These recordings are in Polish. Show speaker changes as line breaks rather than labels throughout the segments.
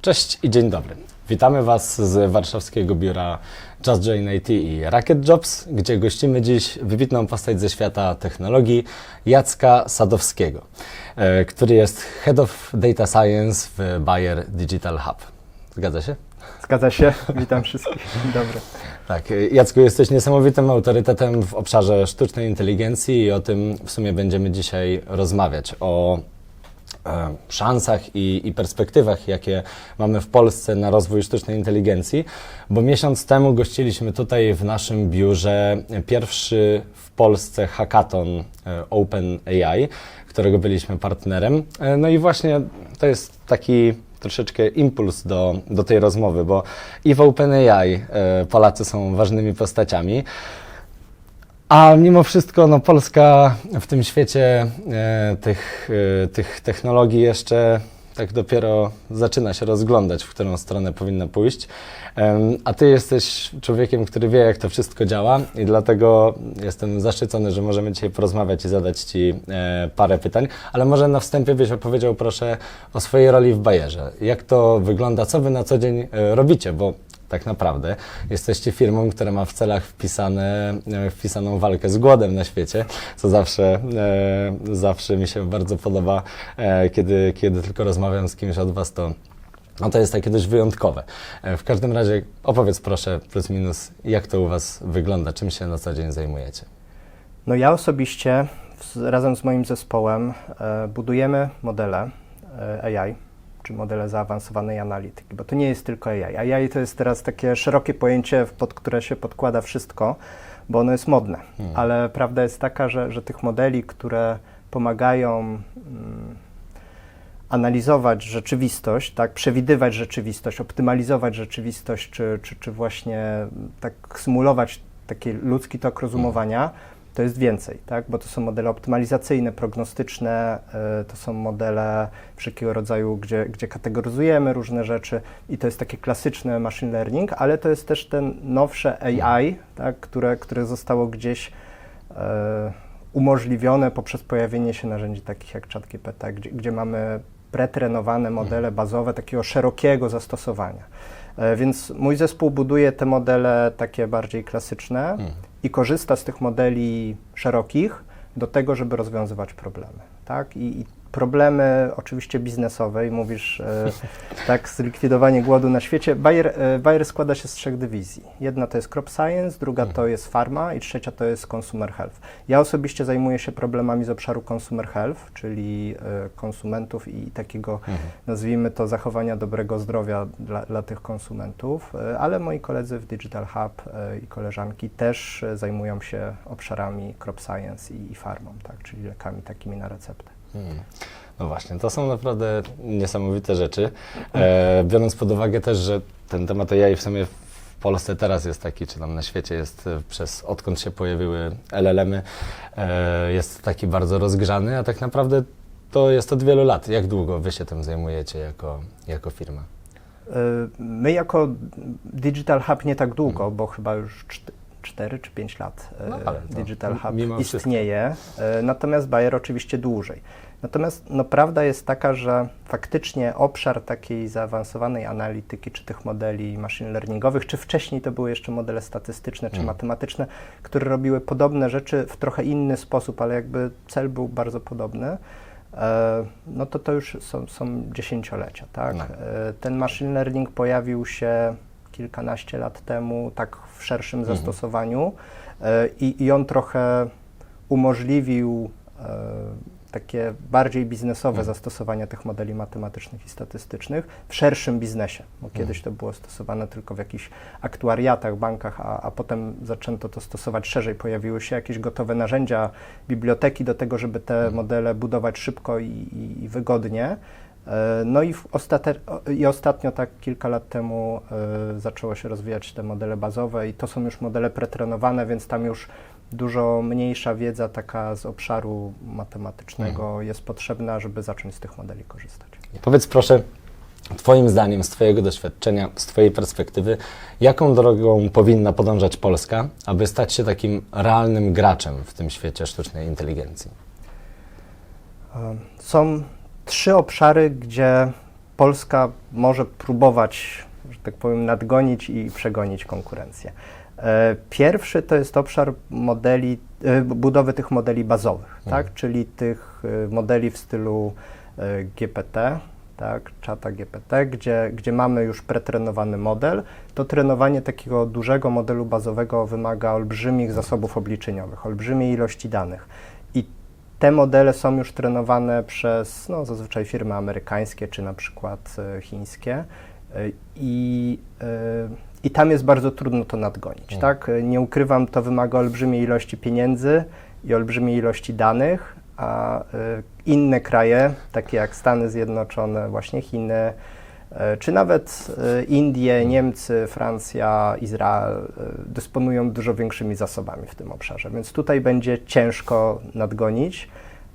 Cześć i dzień dobry. Witamy Was z warszawskiego biura Just Join IT i Racket Jobs, gdzie gościmy dziś wybitną postać ze świata technologii, Jacka Sadowskiego, e, który jest Head of Data Science w Bayer Digital Hub. Zgadza się?
Zgadza się. Witam wszystkich. Dzień dobry.
Tak, e, Jacku, jesteś niesamowitym autorytetem w obszarze sztucznej inteligencji i o tym w sumie będziemy dzisiaj rozmawiać. O szansach i, i perspektywach, jakie mamy w Polsce na rozwój sztucznej inteligencji, bo miesiąc temu gościliśmy tutaj w naszym biurze pierwszy w Polsce hackathon e, OpenAI, którego byliśmy partnerem. E, No i właśnie to jest taki troszeczkę impuls do, do tej rozmowy, bo i w OpenAI e, Polacy są ważnymi postaciami, a mimo wszystko no, Polska w tym świecie e, tych, e, tych technologii jeszcze tak dopiero zaczyna się rozglądać, w którą stronę powinna pójść. Em, a ty jesteś człowiekiem, który wie, jak to wszystko działa, i dlatego jestem zaszczycony, że możemy dzisiaj porozmawiać i zadać ci e, parę pytań. Ale może na wstępie byś opowiedział, proszę, o swojej roli w Bajerze. Jak to wygląda, co wy na co dzień e, robicie? Bo tak naprawdę jesteście firmą, która ma w celach wpisane, e, wpisaną walkę z głodem na świecie, co zawsze, e, zawsze mi się bardzo podoba, e, kiedy, kiedy tylko rozmawiam z kimś od Was, to no to jest takie dość wyjątkowe. E, w każdym razie opowiedz proszę plus minus, jak to u Was wygląda, czym się na co dzień zajmujecie.
No ja osobiście razem z moim zespołem e, budujemy modele AI, czy modele zaawansowanej analityki, bo to nie jest tylko AI. AI to jest teraz takie szerokie pojęcie, pod które się podkłada wszystko, bo ono jest modne.
Hmm.
Ale prawda jest taka, że, że tych modeli, które pomagają mm, analizować rzeczywistość, tak, przewidywać rzeczywistość, optymalizować rzeczywistość, czy, czy, czy właśnie tak symulować taki ludzki tok rozumowania, to jest więcej, tak, bo to są modele optymalizacyjne, prognostyczne, y, to są modele wszelkiego rodzaju, gdzie, gdzie kategoryzujemy różne rzeczy i to jest takie klasyczne machine learning, ale to jest też ten nowsze AI, tak, które, które zostało gdzieś y, umożliwione poprzez pojawienie się narzędzi takich jak ChatGPT, gdzie, gdzie mamy pretrenowane modele bazowe takiego szerokiego zastosowania. E, Więc mój zespół buduje te modele takie bardziej klasyczne
Mhm.
I korzysta z tych modeli szerokich do tego, żeby rozwiązywać problemy. Tak? I, i problemy oczywiście biznesowe, i mówisz e, tak, zlikwidowanie głodu na świecie. Bayer, e, Bayer składa się z trzech dywizji. Jedna to jest crop science, druga to jest pharma i trzecia to jest consumer health. Ja osobiście zajmuję się problemami z obszaru consumer health, czyli e, konsumentów i takiego, nazwijmy to, zachowania dobrego zdrowia dla, dla tych konsumentów, ale moi koledzy w Digital Hub i koleżanki też zajmują się obszarami crop science i, i farmą, tak, czyli lekami takimi na receptę.
Hmm. No właśnie, to są naprawdę niesamowite rzeczy. E, biorąc pod uwagę też, że ten temat AI w sumie w Polsce teraz jest taki, czy tam na świecie jest e, przez, odkąd się pojawiły LLM-y, e, jest taki bardzo rozgrzany, a tak naprawdę to jest od wielu lat. Jak długo wy się tym zajmujecie jako, jako firma?
Y, My jako Digital Hub nie tak długo, bo chyba już 4 czy 5 lat y,
No, ale to
Digital
m-
Hub
mimo wszystko.
istnieje, y, natomiast Bayer oczywiście dłużej. Natomiast no, prawda jest taka, że faktycznie obszar takiej zaawansowanej analityki, czy tych modeli machine learningowych, czy wcześniej to były jeszcze modele statystyczne, czy
Mm.
matematyczne, które robiły podobne rzeczy w trochę inny sposób, ale jakby cel był bardzo podobny, e, no to to już są, są dziesięciolecia, tak?
No.
E, Ten machine learning pojawił się kilkanaście lat temu, tak w szerszym
Mhm.
zastosowaniu e, i, i on trochę umożliwił e, takie bardziej biznesowe
Mhm.
zastosowania tych modeli matematycznych i statystycznych w szerszym biznesie, bo
Mhm.
kiedyś to było stosowane tylko w jakichś aktuariatach, bankach, a, a potem zaczęto to stosować szerzej. Pojawiły się jakieś gotowe narzędzia, biblioteki do tego, żeby te
Mhm.
modele budować szybko i, i, i wygodnie. E, No i, ostate- i ostatnio, tak kilka lat temu, e, zaczęło się rozwijać te modele bazowe i to są już modele pretrenowane, więc tam już dużo mniejsza wiedza taka z obszaru matematycznego jest potrzebna, żeby zacząć z tych modeli korzystać.
Powiedz proszę, Twoim zdaniem, z Twojego doświadczenia, z Twojej perspektywy, jaką drogą powinna podążać Polska, aby stać się takim realnym graczem w tym świecie sztucznej inteligencji?
E, Są trzy obszary, gdzie Polska może próbować, że tak powiem, nadgonić i przegonić konkurencję. E, Pierwszy to jest obszar modeli, e, budowy tych modeli bazowych, tak? czyli tych e, modeli w stylu GPT, tak? czata GPT, gdzie, gdzie mamy już pretrenowany model. To trenowanie takiego dużego modelu bazowego wymaga olbrzymich zasobów obliczeniowych, olbrzymiej ilości danych. Te modele są już trenowane przez no, zazwyczaj firmy amerykańskie czy na przykład e, chińskie. E, I, e, I tam jest bardzo trudno to nadgonić. Tak? E, Nie ukrywam, to wymaga olbrzymiej ilości pieniędzy i olbrzymiej ilości danych, a inne kraje, takie jak Stany Zjednoczone, właśnie Chiny, czy nawet e, Indie, Niemcy, Francja, Izrael e, dysponują dużo większymi zasobami w tym obszarze, więc tutaj będzie ciężko nadgonić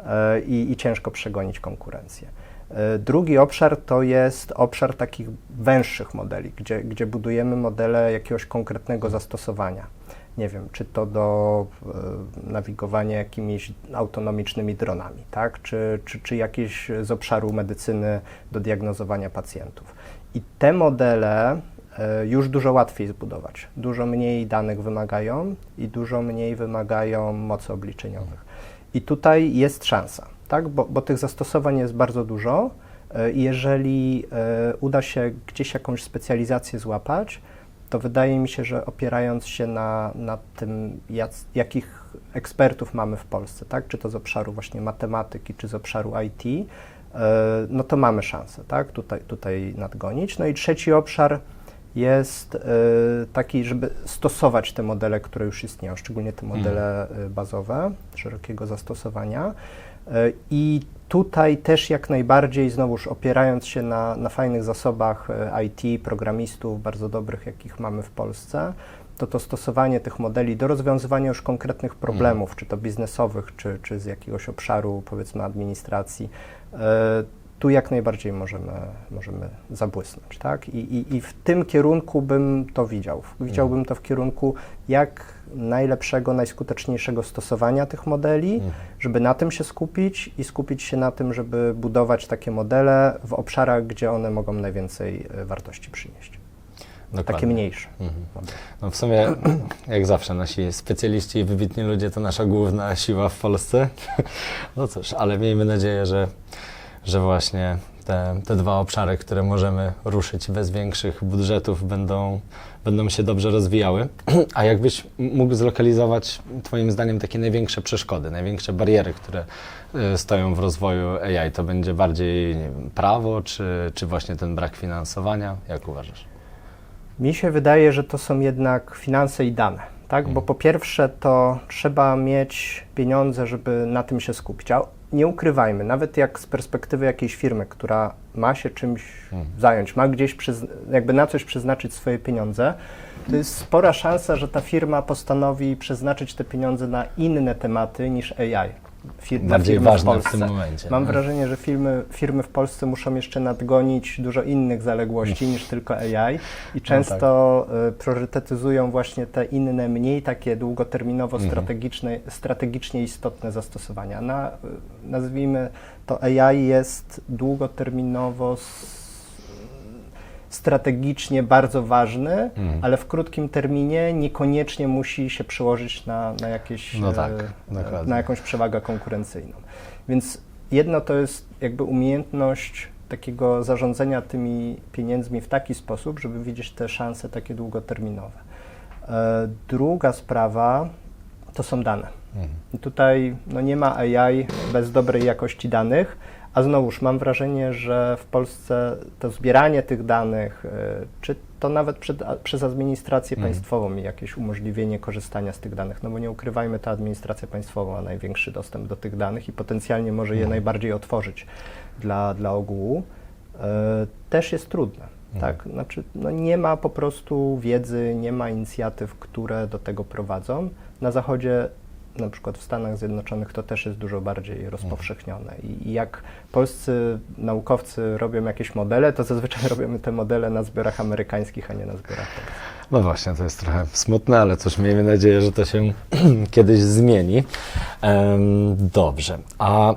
e, i, i ciężko przegonić konkurencję. E, Drugi obszar to jest obszar takich węższych modeli, gdzie, gdzie budujemy modele jakiegoś konkretnego zastosowania. Nie wiem, czy to do e, nawigowania jakimiś autonomicznymi dronami, tak? czy, czy, czy jakieś z obszaru medycyny do diagnozowania pacjentów. I te modele e, już dużo łatwiej zbudować. Dużo mniej danych wymagają i dużo mniej wymagają mocy obliczeniowych. I tutaj jest szansa, tak? bo, bo tych zastosowań jest bardzo dużo. e, jeżeli uda się gdzieś jakąś specjalizację złapać, to wydaje mi się, że opierając się na, na tym, jak, jakich ekspertów mamy w Polsce, tak? czy to z obszaru właśnie matematyki, czy z obszaru IT, e, no to mamy szansę tak? tutaj, tutaj nadgonić. No i trzeci obszar jest e, taki, żeby stosować te modele, które już istnieją, szczególnie te modele e, bazowe, szerokiego zastosowania. E, I tutaj też jak najbardziej, znowuż opierając się na, na fajnych zasobach e, IT, programistów, bardzo dobrych, jakich mamy w Polsce, to to stosowanie tych modeli do rozwiązywania już konkretnych problemów, czy to biznesowych, czy, czy z jakiegoś obszaru, powiedzmy, administracji, e, tu jak najbardziej możemy, możemy zabłysnąć, tak? I, i, I w tym kierunku bym to widział. Widziałbym to w kierunku jak najlepszego, najskuteczniejszego stosowania tych modeli, żeby na tym się skupić i skupić się na tym, żeby budować takie modele w obszarach, gdzie one mogą najwięcej e, wartości przynieść. Takie
Dokładnie.
mniejsze.
Mhm. No w sumie, jak zawsze, nasi specjaliści i wybitni ludzie to nasza główna siła w Polsce. No cóż, ale miejmy nadzieję, że, że właśnie te, te dwa obszary, które możemy ruszyć bez większych budżetów, będą, będą się dobrze rozwijały. A jakbyś mógł zlokalizować, Twoim zdaniem, takie największe przeszkody, największe bariery, które y, stoją w rozwoju AI, to będzie bardziej wiem, prawo, czy, czy właśnie ten brak finansowania? Jak uważasz?
Mi się wydaje, że to są jednak finanse i dane, tak? Bo po pierwsze to trzeba mieć pieniądze, żeby na tym się skupić. A nie ukrywajmy, nawet jak z perspektywy jakiejś firmy, która ma się czymś zająć, ma gdzieś jakby na coś przeznaczyć swoje pieniądze, to jest spora szansa, że ta firma postanowi przeznaczyć te pieniądze na inne tematy niż AI. Fir-
Bardziej
firmy
ważne w
Polsce.
tym momencie.
Mam
no.
wrażenie, że firmy, firmy w Polsce muszą jeszcze nadgonić dużo innych zaległości niż tylko AI i często y, priorytetyzują właśnie te inne, mniej takie długoterminowo strategiczne, strategicznie istotne zastosowania. Na, y, nazwijmy to AI jest długoterminowo strategicznie bardzo ważny,
Mhm.
ale w krótkim terminie niekoniecznie musi się przełożyć na, na jakieś
No tak,
e,
dokładnie.
na jakąś przewagę konkurencyjną. Więc jedno to jest jakby umiejętność takiego zarządzania tymi pieniędzmi w taki sposób, żeby widzieć te szanse takie długoterminowe. E, Druga sprawa to są dane.
Mhm.
I tutaj no, nie ma AI bez dobrej jakości danych, a znowuż mam wrażenie, że w Polsce to zbieranie tych danych, e, czy to nawet przed, przez administrację
Mhm.
państwową i jakieś umożliwienie korzystania z tych danych, no bo nie ukrywajmy, ta administracja państwowa ma największy dostęp do tych danych i potencjalnie może je
Mhm.
najbardziej otworzyć dla, dla ogółu, e, też jest trudne.
Mhm.
Tak, znaczy no nie ma po prostu wiedzy, nie ma inicjatyw, które do tego prowadzą. Na zachodzie, na przykład w Stanach Zjednoczonych, to też jest dużo bardziej rozpowszechnione. I, jak polscy naukowcy robią jakieś modele, to zazwyczaj robimy te modele na zbiorach amerykańskich, a nie na zbiorach polskich.
No właśnie, to jest trochę smutne, ale cóż, miejmy nadzieję, że to się kiedyś zmieni. Dobrze, a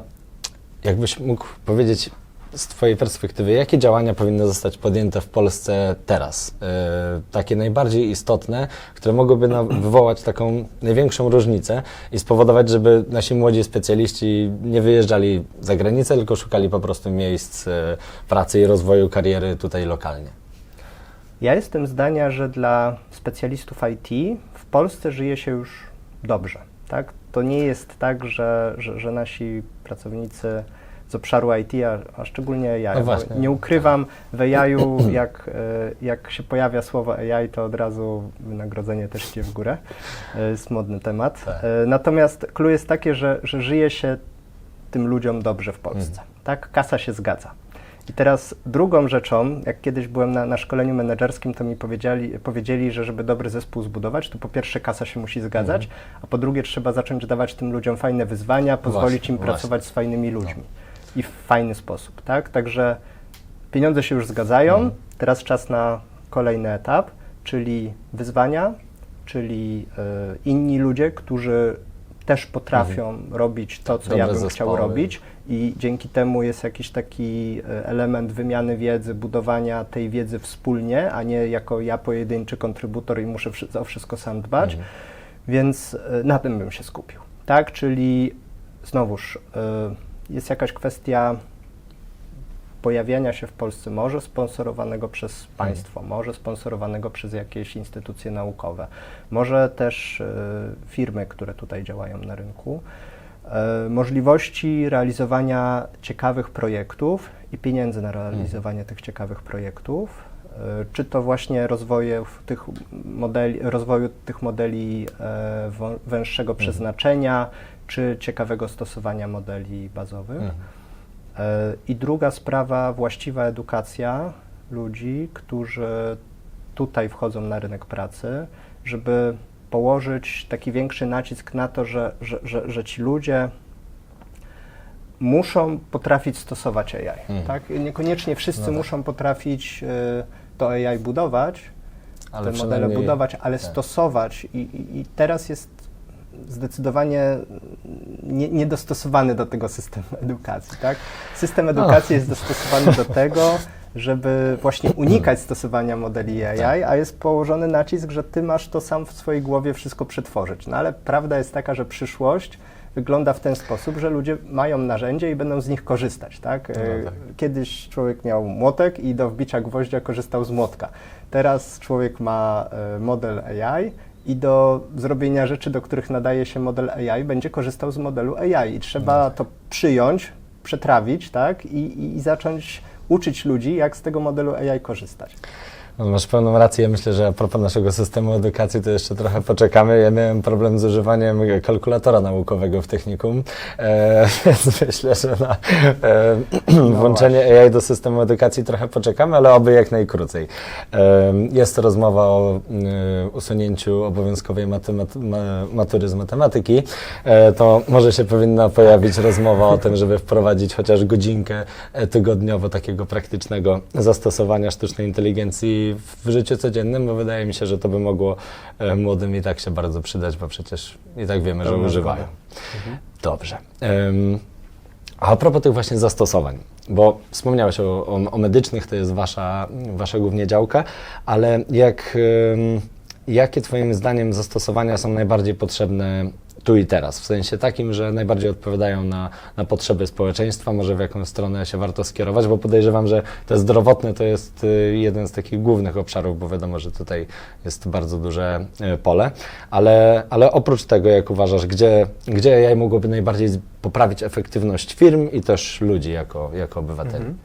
jakbyś mógł powiedzieć z Twojej perspektywy, jakie działania powinny zostać podjęte w Polsce teraz? E, takie najbardziej istotne, które mogłyby wywołać taką największą różnicę i spowodować, żeby nasi młodzi specjaliści nie wyjeżdżali za granicę, tylko szukali po prostu miejsc e, pracy i rozwoju kariery tutaj lokalnie.
Ja jestem zdania, że dla specjalistów IT w Polsce żyje się już dobrze. Tak? To nie jest tak, że, że, że nasi pracownicy z obszaru IT, a, a szczególnie AI.
No właśnie.
nie ukrywam, w AI-u jak, e, jak się pojawia słowo AI, to od razu wynagrodzenie też idzie w górę. E, Jest modny temat.
Tak.
E, Natomiast clue jest takie, że, że żyje się tym ludziom dobrze w Polsce.
Mhm.
Tak, kasa się zgadza. I teraz drugą rzeczą, jak kiedyś byłem na, na szkoleniu menedżerskim, to mi powiedzieli, powiedzieli, że żeby dobry zespół zbudować, to po pierwsze kasa się musi zgadzać, a po drugie trzeba zacząć dawać tym ludziom fajne wyzwania, pozwolić
Właśnie,
im
właśnie.
pracować z fajnymi ludźmi i w fajny sposób, tak? Także pieniądze się już zgadzają, teraz czas na kolejny etap, czyli wyzwania, czyli y, inni ludzie, którzy też potrafią robić to, co ja
Dobre
bym chciał
zespoły.
robić i dzięki temu jest jakiś taki e, element wymiany wiedzy, budowania tej wiedzy wspólnie, a nie jako ja pojedynczy kontrybutor i muszę o wszystko sam dbać. Więc e, na tym bym się skupił. Tak, czyli znowuż e, jest jakaś kwestia pojawiania się w Polsce może sponsorowanego przez państwo, może sponsorowanego przez jakieś instytucje naukowe, może też e, firmy, które tutaj działają na rynku, e, możliwości realizowania ciekawych projektów i pieniędzy na realizowanie tych ciekawych projektów, e, czy to właśnie rozwoju tych modeli, rozwoju tych modeli węższego przeznaczenia, czy ciekawego stosowania modeli bazowych.
Mhm.
E, I druga sprawa, właściwa edukacja ludzi, którzy tutaj wchodzą na rynek pracy, żeby położyć taki większy nacisk na to, że, że, że, że ci ludzie muszą potrafić stosować AI.
Mhm.
Tak? Niekoniecznie wszyscy
No tak.
muszą potrafić e, to AI budować,
Ale
te modele budować, ale
tak.
stosować. I, I teraz jest zdecydowanie nie, niedostosowany do tego systemu edukacji. Tak? System edukacji jest dostosowany do tego, żeby właśnie unikać stosowania modeli AI, a jest położony nacisk, że ty masz to sam w swojej głowie wszystko przetworzyć. No ale prawda jest taka, że przyszłość wygląda w ten sposób, że ludzie mają narzędzie i będą z nich korzystać. Tak? E,
tak.
Kiedyś człowiek miał młotek i do wbicia gwoździa korzystał z młotka. Teraz człowiek ma e, model AI i do zrobienia rzeczy, do których nadaje się model AI, będzie korzystał z modelu AI. I trzeba to przyjąć, przetrawić, tak? I, i, i zacząć uczyć ludzi, jak z tego modelu AI korzystać.
No, masz pełną rację. Myślę, że a propos naszego systemu edukacji, to jeszcze trochę poczekamy. Ja miałem problem z używaniem kalkulatora naukowego w technikum, e, więc myślę, że na e, włączenie AI do systemu edukacji trochę poczekamy, ale oby jak najkrócej. E, jest rozmowa o e, usunięciu obowiązkowej matemat- ma, matury z matematyki. E, to może się powinna pojawić rozmowa o tym, żeby wprowadzić chociaż godzinkę e, tygodniowo takiego praktycznego zastosowania sztucznej inteligencji w życiu codziennym, bo wydaje mi się, że to by mogło e, młodym i tak się bardzo przydać, bo przecież i tak wiemy, że używają.
zgoda.
Dobrze. A propos tych właśnie zastosowań, bo wspomniałeś o, o, o medycznych, to jest wasza, wasza głównie działka, ale jak, jakie Twoim zdaniem zastosowania są najbardziej potrzebne tu i teraz? W sensie takim, że najbardziej odpowiadają na, na potrzeby społeczeństwa, może w jaką stronę się warto skierować, bo podejrzewam, że te zdrowotne to jest y, jeden z takich głównych obszarów, bo wiadomo, że tutaj jest bardzo duże y, pole, ale, ale oprócz tego, jak uważasz, gdzie, gdzie AI mogłoby najbardziej poprawić efektywność firm i też ludzi jako, jako obywateli?
Mhm.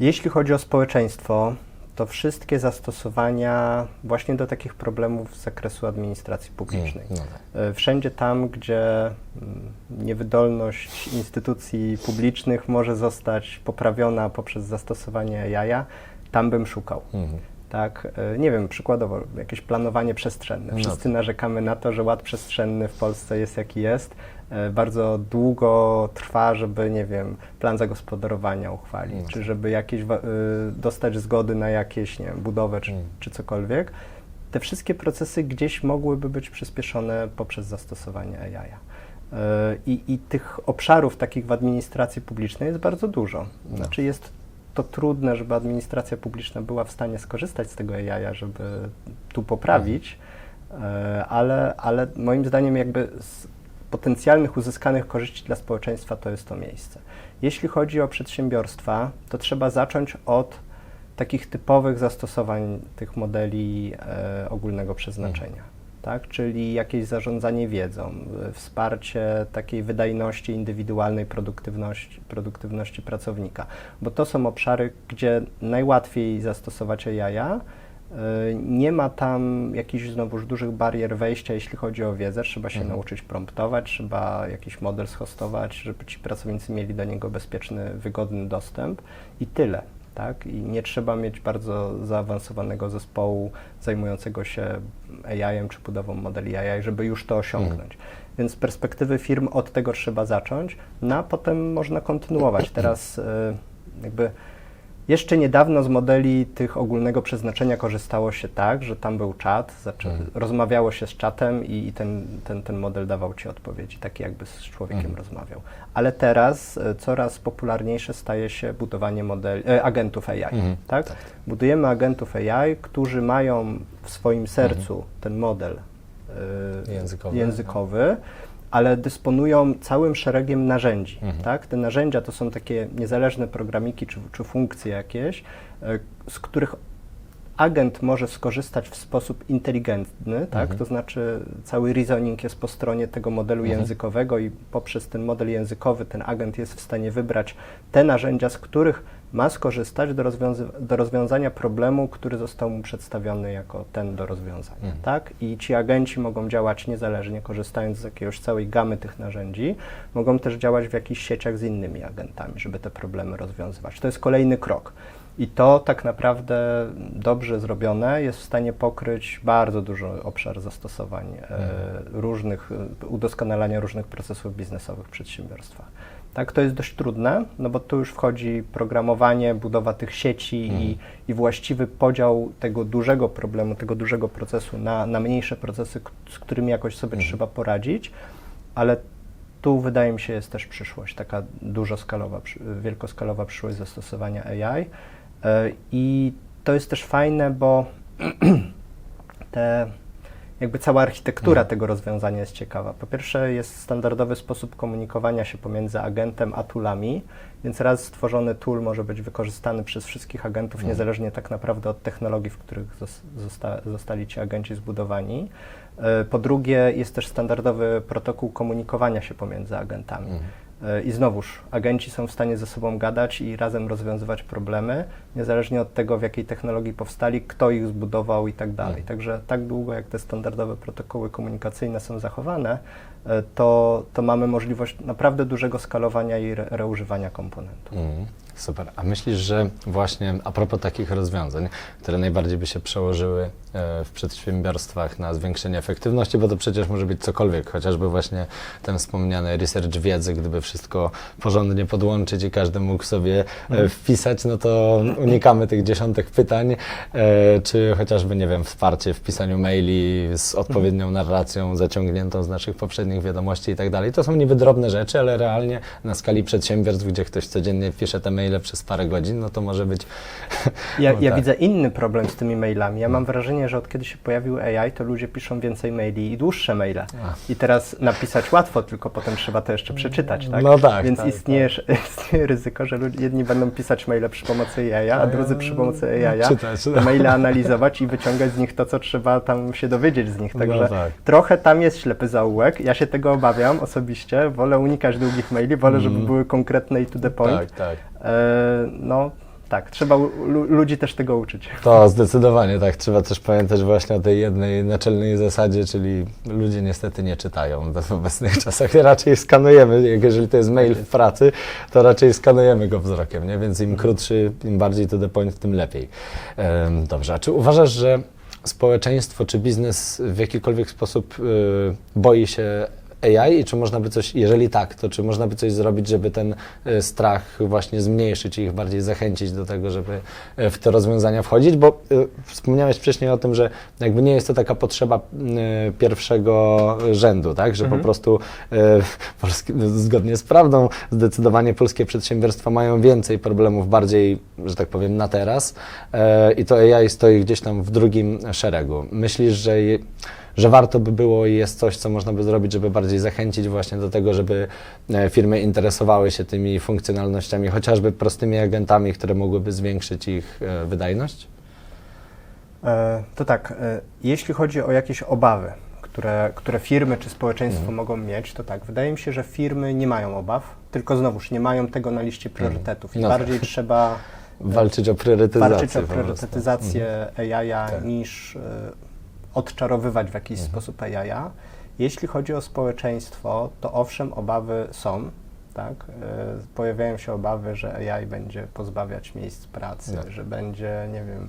Jeśli chodzi o społeczeństwo, to wszystkie zastosowania właśnie do takich problemów z zakresu administracji publicznej.
No tak.
E, Wszędzie tam, gdzie mm, niewydolność instytucji publicznych może zostać poprawiona poprzez zastosowanie jaja, tam bym szukał.
Mhm.
Tak, e, nie wiem, przykładowo jakieś planowanie przestrzenne.
No
Wszyscy narzekamy na to, że ład przestrzenny w Polsce jest jaki jest. E, Bardzo długo trwa, żeby, nie wiem, plan zagospodarowania uchwalić,
No.
czy żeby jakieś y, dostać zgody na jakieś, nie wiem, budowę, czy,
Mm.
czy cokolwiek. Te wszystkie procesy gdzieś mogłyby być przyspieszone poprzez zastosowanie AI. E, I, I tych obszarów takich w administracji publicznej jest bardzo dużo. Znaczy jest to trudne, żeby administracja publiczna była w stanie skorzystać z tego AI, żeby tu poprawić, e, ale, ale moim zdaniem jakby potencjalnych uzyskanych korzyści dla społeczeństwa to jest to miejsce. Jeśli chodzi o przedsiębiorstwa, to trzeba zacząć od takich typowych zastosowań tych modeli e, ogólnego przeznaczenia. Tak? Czyli jakieś zarządzanie wiedzą, e, wsparcie takiej wydajności indywidualnej produktywności, produktywności pracownika, bo to są obszary, gdzie najłatwiej zastosować AI. E, Nie ma tam jakichś znowuż dużych barier wejścia, jeśli chodzi o wiedzę. Trzeba się
Mhm.
nauczyć promptować, trzeba jakiś model schostować, żeby ci pracownicy mieli do niego bezpieczny, wygodny dostęp i tyle. Tak? I nie trzeba mieć bardzo zaawansowanego zespołu zajmującego się AI-em czy budową modeli AI, żeby już to osiągnąć. Więc z perspektywy firm od tego trzeba zacząć, no a potem można kontynuować. Teraz e, jakby jeszcze niedawno z modeli tych ogólnego przeznaczenia korzystało się tak, że tam był czat,
Mhm.
rozmawiało się z czatem i, i ten, ten, ten model dawał ci odpowiedzi, tak jakby z człowiekiem
Mhm.
rozmawiał. Ale teraz e, coraz popularniejsze staje się budowanie modeli, e, agentów AI.
Mhm.
Tak? Budujemy agentów AI, którzy mają w swoim sercu ten model e,
Językowy.
językowy, ale dysponują całym szeregiem narzędzi.
Mhm.
Tak? Te narzędzia to są takie niezależne programiki czy, czy funkcje jakieś, e, z których agent może skorzystać w sposób inteligentny, tak?
Mhm.
to znaczy cały reasoning jest po stronie tego modelu
Mhm.
językowego i poprzez ten model językowy ten agent jest w stanie wybrać te narzędzia, z których ma skorzystać do, do rozwiązania problemu, który został mu przedstawiony jako ten do rozwiązania.
Mhm.
Tak? I ci agenci mogą działać niezależnie, korzystając z jakiegoś całej gamy tych narzędzi, mogą też działać w jakichś sieciach z innymi agentami, żeby te problemy rozwiązywać. To jest kolejny krok. I to tak naprawdę dobrze zrobione jest w stanie pokryć bardzo duży obszar zastosowań e, różnych, e, udoskonalania różnych procesów biznesowych w przedsiębiorstwach. Tak, to jest dość trudne, no bo tu już wchodzi programowanie, budowa tych sieci i, i właściwy podział tego dużego problemu, tego dużego procesu na, na mniejsze procesy, z którymi jakoś sobie trzeba poradzić, ale tu wydaje mi się jest też przyszłość, taka dużoskalowa, wielkoskalowa przyszłość zastosowania AI. E, I to jest też fajne, bo te, jakby cała architektura tego rozwiązania jest ciekawa. Po pierwsze jest standardowy sposób komunikowania się pomiędzy agentem a toolami, więc raz stworzony tool może być wykorzystany przez wszystkich agentów, niezależnie tak naprawdę od technologii, w których zos- zosta- zostali ci agenci zbudowani. E, Po drugie jest też standardowy protokół komunikowania się pomiędzy agentami. E, I znowuż, agenci są w stanie ze sobą gadać i razem rozwiązywać problemy, niezależnie od tego, w jakiej technologii powstali, kto ich zbudował i tak dalej. Także tak długo, jak te standardowe protokoły komunikacyjne są zachowane, e, to, to mamy możliwość naprawdę dużego skalowania i re, reużywania komponentów.
Mhm, super. A myślisz, że właśnie a propos takich rozwiązań, które najbardziej by się przełożyły e, w przedsiębiorstwach na zwiększenie efektywności, bo to przecież może być cokolwiek, chociażby właśnie ten wspomniany research wiedzy, gdyby wszystko porządnie podłączyć i każdy mógł sobie e, wpisać, no to unikamy tych dziesiątek pytań, e, czy chociażby, nie wiem, wsparcie w pisaniu maili z odpowiednią narracją zaciągniętą z naszych poprzednich wiadomości i tak dalej. To są niby drobne rzeczy, ale realnie na skali przedsiębiorstw, gdzie ktoś codziennie pisze te maile przez parę godzin, no to może być...
Ja,
no
ja
tak.
widzę inny problem z tymi mailami. Ja mam wrażenie, że od kiedy się pojawił AI, to ludzie piszą więcej maili i dłuższe maile.
A.
I teraz napisać łatwo, tylko potem trzeba to jeszcze przeczytać, tak?
No tak,
Więc
tak,
istnieje, istnieje ryzyko, że ludzie, jedni będą pisać maile przy pomocy AI, a
Tak,
drudzy przy pomocy AI
czytać,
te
no.
maile analizować i wyciągać z nich to, co trzeba tam się dowiedzieć z nich.
No
Także
tak.
trochę tam jest ślepy zaułek. Ja się tego obawiam osobiście. Wolę unikać długich maili, wolę, żeby
Mm.
były konkretne i to the point.
Tak, tak.
E, no tak, trzeba ludzi też tego uczyć.
To zdecydowanie tak. Trzeba też pamiętać właśnie o tej jednej naczelnej zasadzie, czyli ludzie niestety nie czytają w obecnych czasach. Raczej skanujemy, jeżeli to jest mail w pracy, to raczej skanujemy go wzrokiem, nie? więc im krótszy, im bardziej to the point, tym lepiej. Dobrze, a czy uważasz, że społeczeństwo czy biznes w jakikolwiek sposób y, boi się AI i czy można by coś, jeżeli tak, to czy można by coś zrobić, żeby ten e, strach właśnie zmniejszyć i ich bardziej zachęcić do tego, żeby e, w te rozwiązania wchodzić, bo e, wspomniałeś wcześniej o tym, że jakby nie jest to taka potrzeba pierwszego rzędu, tak, że po prostu zgodnie z prawdą zdecydowanie polskie przedsiębiorstwa mają więcej problemów bardziej, że tak powiem, na teraz i to AI stoi gdzieś tam w drugim szeregu. Myślisz, że, że warto by było i jest coś, co można by zrobić, żeby bardziej zachęcić właśnie do tego, żeby e, firmy interesowały się tymi funkcjonalnościami, chociażby prostymi agentami, które mogłyby zwiększyć ich e, wydajność?
E, To tak, jeśli chodzi o jakieś obawy, które, które firmy czy społeczeństwo
Mhm.
mogą mieć, to tak, wydaje mi się, że firmy nie mają obaw, tylko znowuż nie mają tego na liście priorytetów i
No tak.
bardziej trzeba
Walczyć o priorytetyzację.
walczyć o priorytetyzację AI-a
Tak.
niż odczarowywać w jakiś
Mhm.
sposób AI-a. Jeśli chodzi o społeczeństwo, to owszem, obawy są. Tak? Y, pojawiają się obawy, że AI będzie pozbawiać miejsc pracy,
Tak.
że będzie, nie wiem,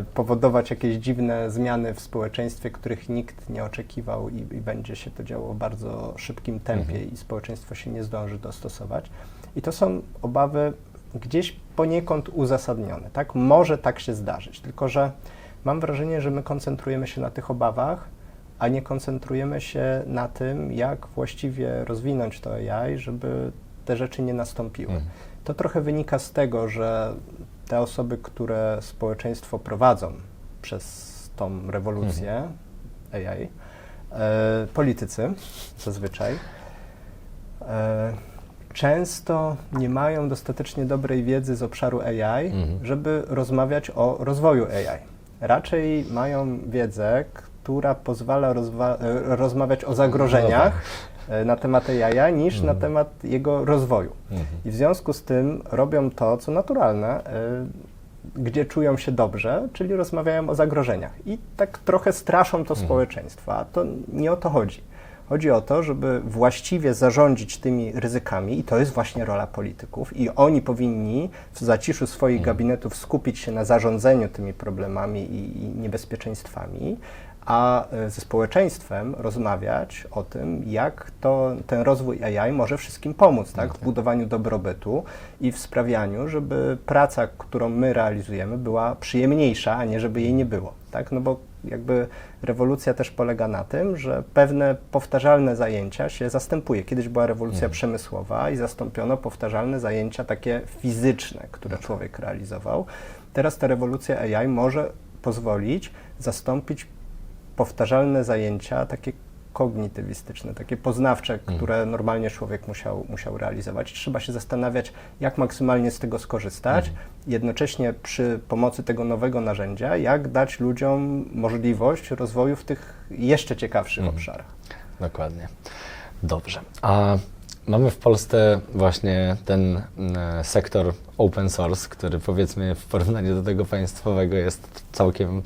y, powodować jakieś dziwne zmiany w społeczeństwie, których nikt nie oczekiwał i, i będzie się to działo w bardzo szybkim tempie
Mhm.
i społeczeństwo się nie zdąży dostosować. I to są obawy gdzieś poniekąd uzasadnione. Tak? Może tak się zdarzyć, tylko że mam wrażenie, że my koncentrujemy się na tych obawach, a nie koncentrujemy się na tym, jak właściwie rozwinąć to AI, żeby te rzeczy nie nastąpiły.
Mhm.
To trochę wynika z tego, że te osoby, które społeczeństwo prowadzą przez tą rewolucję AI, e, politycy zazwyczaj, e, często nie mają dostatecznie dobrej wiedzy z obszaru AI,
Mhm.
żeby rozmawiać o rozwoju AI. Raczej mają wiedzę, która pozwala e, rozmawiać o zagrożeniach e, na temat AI, niż na temat jego rozwoju.
Mhm.
I w związku z tym robią to, co naturalne, y, gdzie czują się dobrze, czyli rozmawiają o zagrożeniach. I tak trochę straszą to społeczeństwo, a to nie o to chodzi. Chodzi o to, żeby właściwie zarządzić tymi ryzykami, i to jest właśnie rola polityków, i oni powinni w zaciszu swoich gabinetów skupić się na zarządzaniu tymi problemami i, i niebezpieczeństwami, a e, ze społeczeństwem rozmawiać o tym, jak to, ten rozwój AI może wszystkim pomóc tak? w budowaniu dobrobytu i w sprawianiu, żeby praca, którą my realizujemy, była przyjemniejsza, a nie żeby jej nie było. Tak? No bo jakby rewolucja też polega na tym, że pewne powtarzalne zajęcia się zastępuje. Kiedyś była rewolucja przemysłowa i zastąpiono powtarzalne zajęcia takie fizyczne, które człowiek realizował. Teraz ta rewolucja AI może pozwolić zastąpić powtarzalne zajęcia, takie kognitywistyczne, takie poznawcze, które normalnie człowiek musiał, musiał realizować. Trzeba się zastanawiać, jak maksymalnie z tego skorzystać, jednocześnie przy pomocy tego nowego narzędzia, jak dać ludziom możliwość rozwoju w tych jeszcze ciekawszych obszarach.
Dokładnie. Dobrze. A mamy w Polsce właśnie ten mm, sektor open source, który powiedzmy w porównaniu do tego państwowego jest całkiem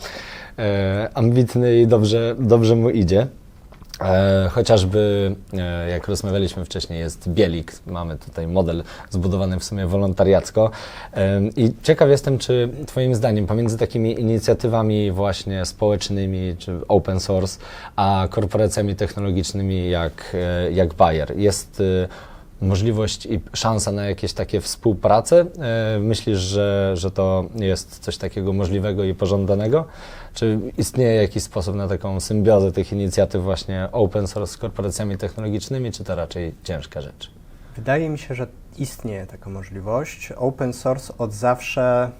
ambitny i dobrze, dobrze mu idzie. E, chociażby, e, jak rozmawialiśmy wcześniej, jest Bielik. Mamy tutaj model zbudowany w sumie wolontariacko. E, I ciekaw jestem, czy Twoim zdaniem pomiędzy takimi inicjatywami właśnie społecznymi, czy open source, a korporacjami technologicznymi jak, e, jak Bayer jest e, możliwość i szansa na jakieś takie współpracę? E, Myślisz, że, że to jest coś takiego możliwego i pożądanego? Czy istnieje jakiś sposób na taką symbiozę tych inicjatyw właśnie open source z korporacjami technologicznymi, czy to raczej ciężka rzecz?
Wydaje mi się, że istnieje taka możliwość. Open source od zawsze,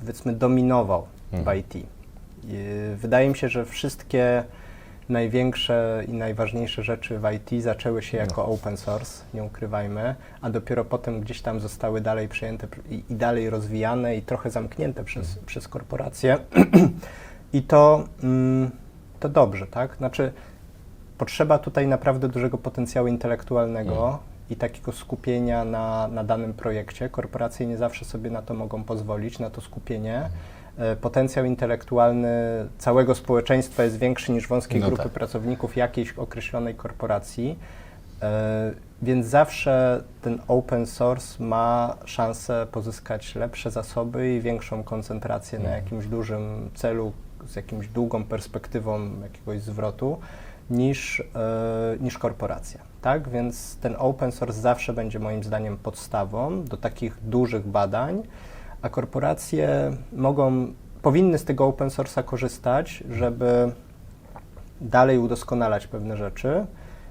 powiedzmy, dominował w IT. I Wydaje mi się, że wszystkie największe i najważniejsze rzeczy w IT zaczęły się jako open source, nie ukrywajmy, a dopiero potem gdzieś tam zostały dalej przyjęte i, i dalej rozwijane i trochę zamknięte przez, przez korporacje. I to, mm, to dobrze, tak? Znaczy, potrzeba tutaj naprawdę dużego potencjału intelektualnego i takiego skupienia na, na danym projekcie. Korporacje nie zawsze sobie na to mogą pozwolić, na to skupienie. E, Potencjał intelektualny całego społeczeństwa jest większy niż wąskiej
No
grupy
tak.
pracowników jakiejś określonej korporacji. E, Więc zawsze ten open source ma szansę pozyskać lepsze zasoby i większą koncentrację na jakimś dużym celu z jakimś długą perspektywą jakiegoś zwrotu niż, e, niż korporacja. Tak? Więc ten open source zawsze będzie moim zdaniem podstawą do takich dużych badań, a korporacje mogą, powinny z tego open source'a korzystać, żeby dalej udoskonalać pewne rzeczy.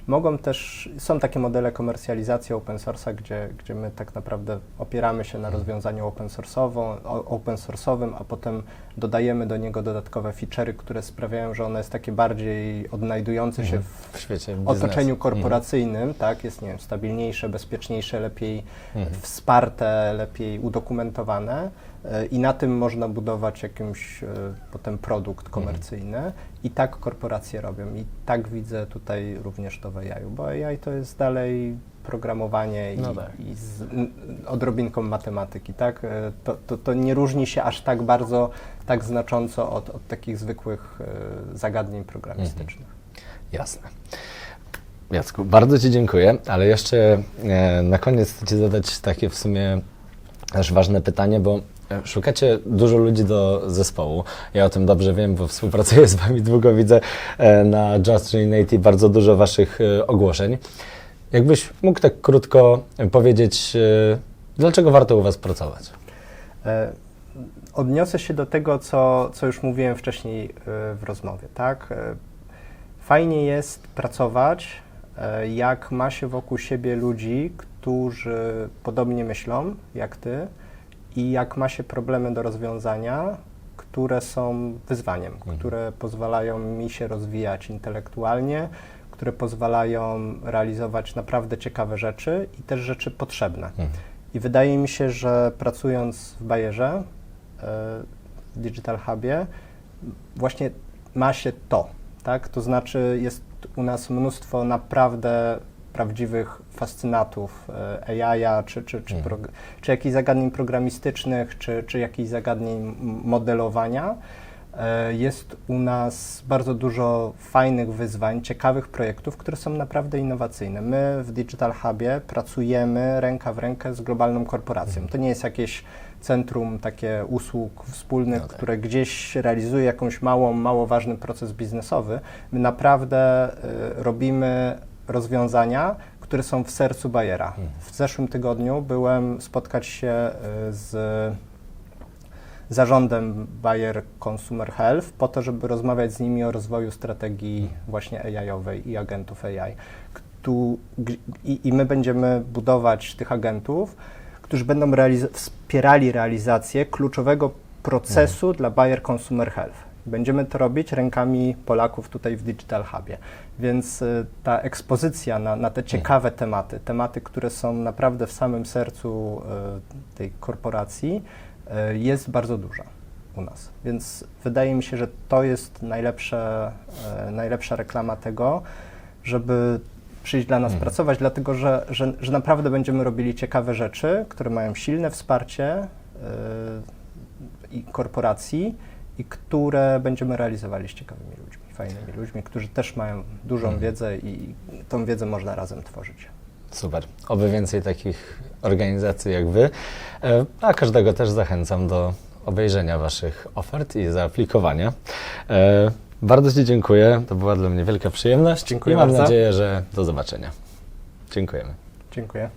Mogą też, są takie modele komercjalizacji open source'a, gdzie, gdzie my tak naprawdę opieramy się na rozwiązaniu open, source'ową, o- open source'owym, a potem dodajemy do niego dodatkowe feature'y, które sprawiają, że ono jest takie bardziej odnajdujące się w
W świecie
w
biznesu.
otoczeniu korporacyjnym, tak, jest nie wiem, stabilniejsze, bezpieczniejsze, lepiej
Mhm.
wsparte, lepiej udokumentowane i na tym można budować jakimś e, potem produkt
Mhm.
komercyjny i tak korporacje robią i tak widzę tutaj również to w AI, bo AI to jest dalej programowanie i,
No tak.
i z odrobinką matematyki, tak? E, To, to, to nie różni się aż tak bardzo, tak znacząco od, od takich zwykłych e, zagadnień programistycznych.
Jasne. Jacku, bardzo Ci dziękuję, ale jeszcze na koniec chcę Ci zadać takie w sumie też ważne pytanie, bo szukacie dużo ludzi do zespołu. Ja o tym dobrze wiem, bo współpracuję z Wami długo, widzę e, na Just Native bardzo dużo Waszych e, ogłoszeń. Jakbyś mógł tak krótko powiedzieć, e, dlaczego warto u Was pracować?
Odniosę się do tego, co, co już mówiłem wcześniej w rozmowie. Tak? Fajnie jest pracować, jak ma się wokół siebie ludzi, którzy podobnie myślą jak ty i jak ma się problemy do rozwiązania, które są wyzwaniem, które pozwalają mi się rozwijać intelektualnie, które pozwalają realizować naprawdę ciekawe rzeczy i też rzeczy potrzebne. I wydaje mi się, że pracując w Bayerze, e, w Digital Hubie, właśnie ma się to, tak? To znaczy jest u nas mnóstwo naprawdę prawdziwych fascynatów e, AI, czy, czy, czy, prog- czy jakichś zagadnień programistycznych, czy, czy jakichś zagadnień modelowania. E, Jest u nas bardzo dużo fajnych wyzwań, ciekawych projektów, które są naprawdę innowacyjne. My w Digital Hubie pracujemy ręka w rękę z globalną korporacją. To nie jest jakieś centrum takie usług wspólnych,
No tak.
które gdzieś realizuje jakąś małą, mało ważny proces biznesowy. My naprawdę y, robimy rozwiązania, które są w sercu Bayera. W zeszłym tygodniu byłem spotkać się y, z zarządem Bayer Consumer Health po to, żeby rozmawiać z nimi o rozwoju strategii właśnie AI-owej i agentów AI. G- i, I my będziemy budować tych agentów, którzy będą realiz- wspierali realizację kluczowego procesu dla Bayer Consumer Health. Będziemy to robić rękami Polaków tutaj w Digital Hubie. Więc y, ta ekspozycja na, na te ciekawe tematy, tematy, które są naprawdę w samym sercu y, tej korporacji, y, jest bardzo duża u nas. Więc wydaje mi się, że to jest najlepsze, najlepsza reklama tego, żeby przyjść dla nas pracować, dlatego że, że, że naprawdę będziemy robili ciekawe rzeczy, które mają silne wsparcie i korporacji i które będziemy realizowali z ciekawymi ludźmi, fajnymi ludźmi, którzy też mają dużą wiedzę i tą wiedzę można razem tworzyć.
Super. Oby więcej takich organizacji jak Wy. E, A każdego też zachęcam do obejrzenia Waszych ofert i zaaplikowania. E, Bardzo Ci dziękuję. To była dla mnie wielka przyjemność.
Dziękuję
I mam
bardzo.
nadzieję, że do zobaczenia. Dziękujemy.
Dziękuję.